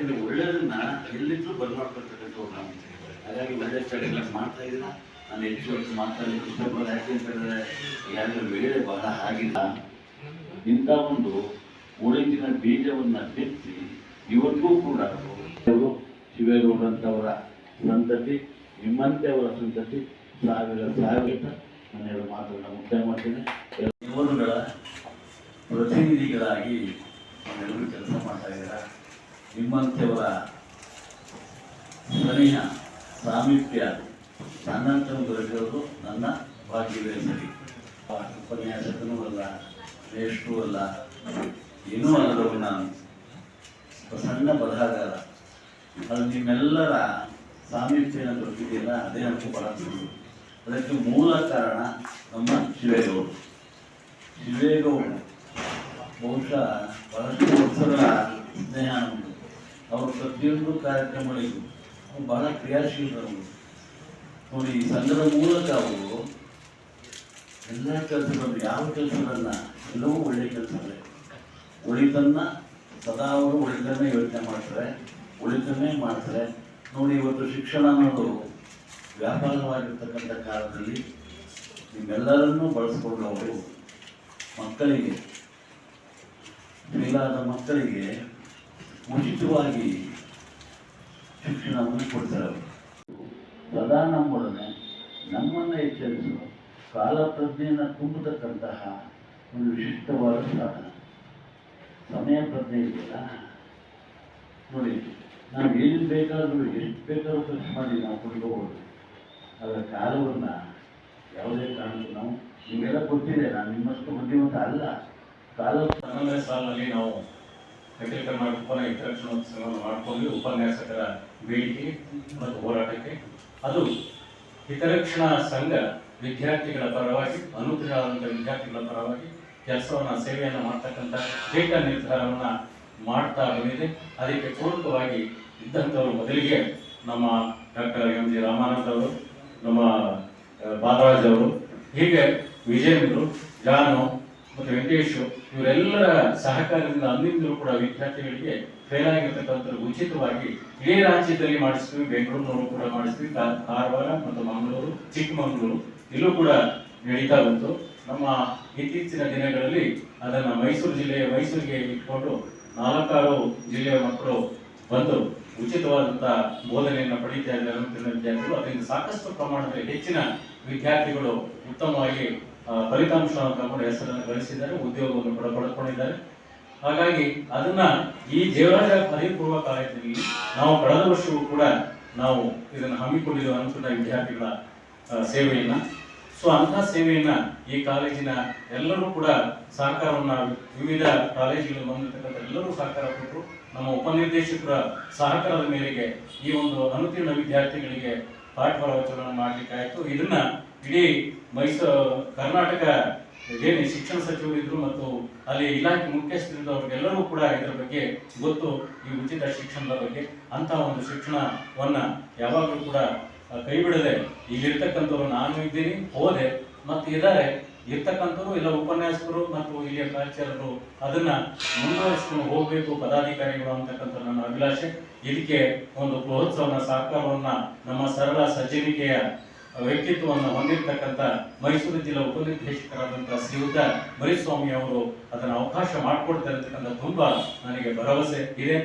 ಯಾಕಂದ್ರೆ ಒಳ್ಳೆಯದನ್ನ ಎಲ್ಲಿದ್ರು ಬರ್ಮಾಡ್ಕೊಳ್ತಕ್ಕಂಥವ್ರು ನಾವು ಹಾಗಾಗಿ ಒಳ್ಳೆ ಚಳಿಗಳನ್ನ ಮಾಡ್ತಾ ಇದ್ದೀರ? ನಾನು ಹೆಚ್ಚು ವರ್ಷ ಮಾತಾಡಲಿಕ್ಕೆ ಇದ್ದೀನಿ ಯಾಕೆ ಅಂತಂದ್ರೆ ಯಾಕಂದ್ರೆ ವೇಳೆ ಬಹಳ ಆಗಿಲ್ಲ ಇಂಥ ಒಂದು ಒಳಗಿನ ಬೀಜವನ್ನ ಬಿತ್ತಿ ಇವತ್ತಿಗೂ ಕೂಡ ಅವರು ಶಿವೇಗೌಡಂಥವರ ಸಂತತಿ ನಿಮ್ಮಂತೆ ಅವರ ಸಂತತಿ, ಸಾವಿರ ಸಾವಿರ ನಾನು ಎರಡು ಮಾತುಗಳನ್ನ ಮುಕ್ತಾಯ ಮಾಡ್ತೇನೆ. ಇವರುಗಳ ಪ್ರತಿನಿಧಿಗಳಾಗಿ ಕೆಲಸ ಮಾಡ್ತಾ ಇದ್ದೀರಾ? ನಿಮ್ಮಂತೆಯವರ ಸ್ನೇಹ ಸಾಮೀಪ್ಯ ನನ್ನಂತ ದೊರಕಿರೋದು ನನ್ನ ಭಾಗ್ಯವೇ ಸರಿ. ಉಪನ್ಯಾಸಕನೂ ಅಲ್ಲ ಶ್ರೇಷ್ಠೂ ಅಲ್ಲ, ಏನೂ ಅಲ್ಲದವರು ನಾನು. ಸಣ್ಣ ಬರಹಗಾರ. ಅದು ನಿಮ್ಮೆಲ್ಲರ ಸಾಮೀಪ್ಯ ದೊರಕಿದೆಯಲ್ಲ ಅದೇ ನಮಗೆ ಬಹಳ. ಅದಕ್ಕೆ ಮೂಲ ಕಾರಣ ನಮ್ಮ ಶಿವೇಗೌಡರು ಶಿವೇಗೌಡರು ಬಹುಶಃ ಬಹಳಷ್ಟು ವರ್ಷಗಳ ಸ್ನೇಹ ಅವರು ಪ್ರತಿಯೊಂದು ಕಾರ್ಯಕ್ರಮಗಳಿಗೂ ಅವ್ರು ಬಹಳ ಕ್ರಿಯಾಶೀಲರು. ನೋಡಿ, ಈ ಸಂಘದ ಮೂಲಕ ಅವರು ಎಲ್ಲ ಕೆಲಸಗಳು ಯಾವ ಕೆಲಸಗಳನ್ನ ಎಲ್ಲವೂ ಒಳ್ಳೆ ಕೆಲಸಗಳೇ ಒಳಿತನ್ನ ಸದಾ ಅವರು ಒಳಿತನ್ನೇ ಯೋಚನೆ ಮಾಡ್ತಾರೆ, ಒಳಿತನ್ನೇ ಮಾಡ್ತಾರೆ. ನೋಡಿ, ಇವತ್ತು ಶಿಕ್ಷಣ ಅನ್ನೋದು ವ್ಯಾಪಾರವಾಗಿರ್ತಕ್ಕಂಥ ಕಾಲದಲ್ಲಿ ನಿಮ್ಮೆಲ್ಲರನ್ನೂ ಬಳಸ್ಕೊಂಡು ಅವರು ಮಕ್ಕಳಿಗೆ, ಮೇಲಾದ ಮಕ್ಕಳಿಗೆ ಉಚಿತವಾಗಿ ಶಿಕ್ಷಣವನ್ನು ಕೊಡ್ತಾರೆ ಪ್ರಧಾನ ನಮ್ಮೊಡನೆ ನಮ್ಮನ್ನು ಎಚ್ಚರಿಸುವ ಕಾಲಪ್ರಜ್ಞೆಯನ್ನು ತುಂಬತಕ್ಕಂತಹ ಒಂದು ವಿಶಿಷ್ಟವಾದ ಸಾಧನ. ಸಮಯ ಪ್ರಜ್ಞೆ ಇದೆಯಲ್ಲ? ನೋಡಿ, ನಾವು ಏನು ಬೇಕಾದರೂ ಎಷ್ಟು ಬೇಕಾದರೂ ಖರ್ಚು ಮಾಡಿ ನಾವು ಕೊಟ್ಕೋಬೋದು ಅದರ ಕಾಲವನ್ನು ಯಾವುದೇ ಕಾರಣಕ್ಕೂ ನಾವು ನಿಮಗೆಲ್ಲ ಗೊತ್ತಿದೆ, ನಾನು ನಿಮ್ಮಷ್ಟು ಬುದ್ಧಿವಂತ ಅಲ್ಲ. ಕಾಲ ಸಾಲಲ್ಲಿ ನಾವು ಅಖಿಲ ಪುನಃ ಇಂಟರಾಕ್ಷನ್ ಉತ್ಸವವನ್ನು ಮಾಡಿಕೊಂಡು ಉಪನ್ಯಾಸಕರ ಬೇಡಿಕೆ ಮತ್ತು ಹೋರಾಟಕ್ಕೆ. ಅದು ಹಿತರಕ್ಷಣಾ ಸಂಘ ವಿದ್ಯಾರ್ಥಿಗಳ ಪರವಾಗಿ ಅನುಗ್ರಹವಾದಂಥ ವಿದ್ಯಾರ್ಥಿಗಳ ಪರವಾಗಿ ಕೆಲಸವನ್ನು, ಸೇವೆಯನ್ನು ಮಾಡ್ತಕ್ಕಂಥ ಏಕ ನಿರ್ಧಾರವನ್ನು ಮಾಡ್ತಾ ಬಂದಿದೆ. ಅದಕ್ಕೆ ಪೂರಕವಾಗಿ ಇದ್ದಂಥವರು ಮೊದಲಿಗೆ ನಮ್ಮ ಡಾಕ್ಟರ್ ಎಂ ಜಿ ರಾಮಾನಂದ್ ಅವರು, ನಮ್ಮ ಬಾದರಾಜ್ ಅವರು, ಹೀಗೆ ವಿಜಯೇಂದ್ರ ಜಾನು ಮತ್ತು ವೆಂಕಟೇಶ್, ಇವರೆಲ್ಲರ ಸಹಕಾರದಿಂದ ಅಂದಿಂದಲೂ ಕೂಡ ವಿದ್ಯಾರ್ಥಿಗಳಿಗೆ ಫೇಲ್ ಆಗಿರ್ತಕ್ಕಂಥ ಉಚಿತವಾಗಿ ಇಡೀ ರಾಜ್ಯದಲ್ಲಿ ಮಾಡಿಸ್ತೀವಿ, ಬೆಂಗಳೂರಿನವರು ಕೂಡ ಮಾಡಿಸ್ತೀವಿ ಕಾರವಾರ ಮತ್ತು ಮಂಗಳೂರು, ಚಿಕ್ಕಮಗಳೂರು, ಇಲ್ಲೂ ಕೂಡ ನಡೀತಾ ಬಂತು. ನಮ್ಮ ಇತ್ತೀಚಿನ ದಿನಗಳಲ್ಲಿ ಅದನ್ನು ಮೈಸೂರು ಜಿಲ್ಲೆಯ ಮೈಸೂರಿಗೆ ಇಟ್ಕೊಂಡು ನಾಲ್ಕಾರು ಜಿಲ್ಲೆಯ ಮಕ್ಕಳು ಬಂದು ಉಚಿತವಾದಂತ ಬೋಧನೆಯನ್ನು ಪಡೀತಾ ಇದ್ದಾರೆ ಅಂತ ವಿದ್ಯಾರ್ಥಿಗಳು, ಅದರಿಂದ ಸಾಕಷ್ಟು ಪ್ರಮಾಣದಲ್ಲಿ ಹೆಚ್ಚಿನ ವಿದ್ಯಾರ್ಥಿಗಳು ಉತ್ತಮವಾಗಿ ಫಲಿತಾಂಶವನ್ನು ತಗೊಂಡು ಹೆಸರನ್ನು ಗಳಿಸಿದ್ದಾರೆ, ಉದ್ಯೋಗವನ್ನು ಕೂಡ ಪಡೆದುಕೊಂಡಿದ್ದಾರೆ. ಹಾಗಾಗಿ ಅದನ್ನ ಈ ದೇವರಾಜ ಪರಿಪೂರ್ವ ಕಾಲೇಜಿನಲ್ಲಿ ನಾವು ಕಳೆದ ವರ್ಷವೂ ಕೂಡ ನಾವು ಇದನ್ನು ಹಮ್ಮಿಕೊಂಡಿರುವ ಅನುಕೂಲ ವಿದ್ಯಾರ್ಥಿಗಳ ಸೇವೆಯನ್ನ. ಸೊ ಅಂತಹ ಸೇವೆಯನ್ನ ಈ ಕಾಲೇಜಿನ ಎಲ್ಲರೂ ಕೂಡ ಸಹಕಾರವನ್ನ ವಿವಿಧ ಕಾಲೇಜುಗಳಿಗೆ ಬಂದಿರತಕ್ಕಂಥ ಎಲ್ಲರೂ ಸಹಕಾರ ಕೊಟ್ಟರು ನಮ್ಮ ಉಪನಿರ್ದೇಶಕರ ಸಹಕಾರದ ಮೇರೆಗೆ ಈ ಒಂದು ಅನುತೀರ್ಣ ವಿದ್ಯಾರ್ಥಿಗಳಿಗೆ ಪಾಠ ಮಾಡ್ಲಿಕ್ಕೆ ಆಯ್ತು. ಇದನ್ನ ಇಡೀ ಮೈಸೂರು ಕರ್ನಾಟಕ, ಏನು ಶಿಕ್ಷಣ ಸಚಿವರಿದ್ರು ಮತ್ತು ಅಲ್ಲಿ ಇಲಾಖೆ ಮುಖ್ಯಸ್ಥರಿಂದ ಅವ್ರಿಗೆಲ್ಲರೂ ಕೂಡ ಇದರ ಬಗ್ಗೆ ಗೊತ್ತು. ಈ ಉಚಿತ ಶಿಕ್ಷಣದ ಬಗ್ಗೆ ಅಂತ ಒಂದು ಶಿಕ್ಷಣವನ್ನ ಯಾವಾಗಲೂ ಕೂಡ ಕೈ ಬಿಡದೆ. ಇಲ್ಲಿರ್ತಕ್ಕಂಥವ್ರು ನಾನು ಇದ್ದೀನಿ, ಹೋದೆ, ಮತ್ತು ಇದ್ದಾರೆ ಇರ್ತಕ್ಕಂಥವ್ರು ಇಲ್ಲ ಉಪನ್ಯಾಸಕರು ಮತ್ತು ಇಲ್ಲಿಯ ಪ್ರಾಚಾರ್ಯರು, ಅದನ್ನ ಮುಂದುವರಿಸ್ಕೊಂಡು ಹೋಗಬೇಕು ಪದಾಧಿಕಾರಿಗಳು ಅಂತಕ್ಕಂಥ ನನ್ನ ಅಭಿಲಾಷೆ. ಇದಕ್ಕೆ ಒಂದು ಮಹೋತ್ಸವನ ಸಹಕಾರವನ್ನ ನಮ್ಮ ಸರಳ ಸಜ್ಜನಿಕೆಯ ವ್ಯಕ್ತಿತ್ವವನ್ನು ಹೊಂದಿರತಕ್ಕಂಥ ಮೈಸೂರು ಜಿಲ್ಲಾ ಉಪನಿರ್ದೇಶಕರಾದಂಥ ಶ್ರೀಯುತ ಮರಿಸ್ವಾಮಿ ಅವರು ಅದನ್ನು ಅವಕಾಶ ಮಾಡಿಕೊಡ್ತಾ ಇರತಕ್ಕಂಥ ತುಂಬಾ ನನಗೆ ಭರವಸೆ ಇದೆ.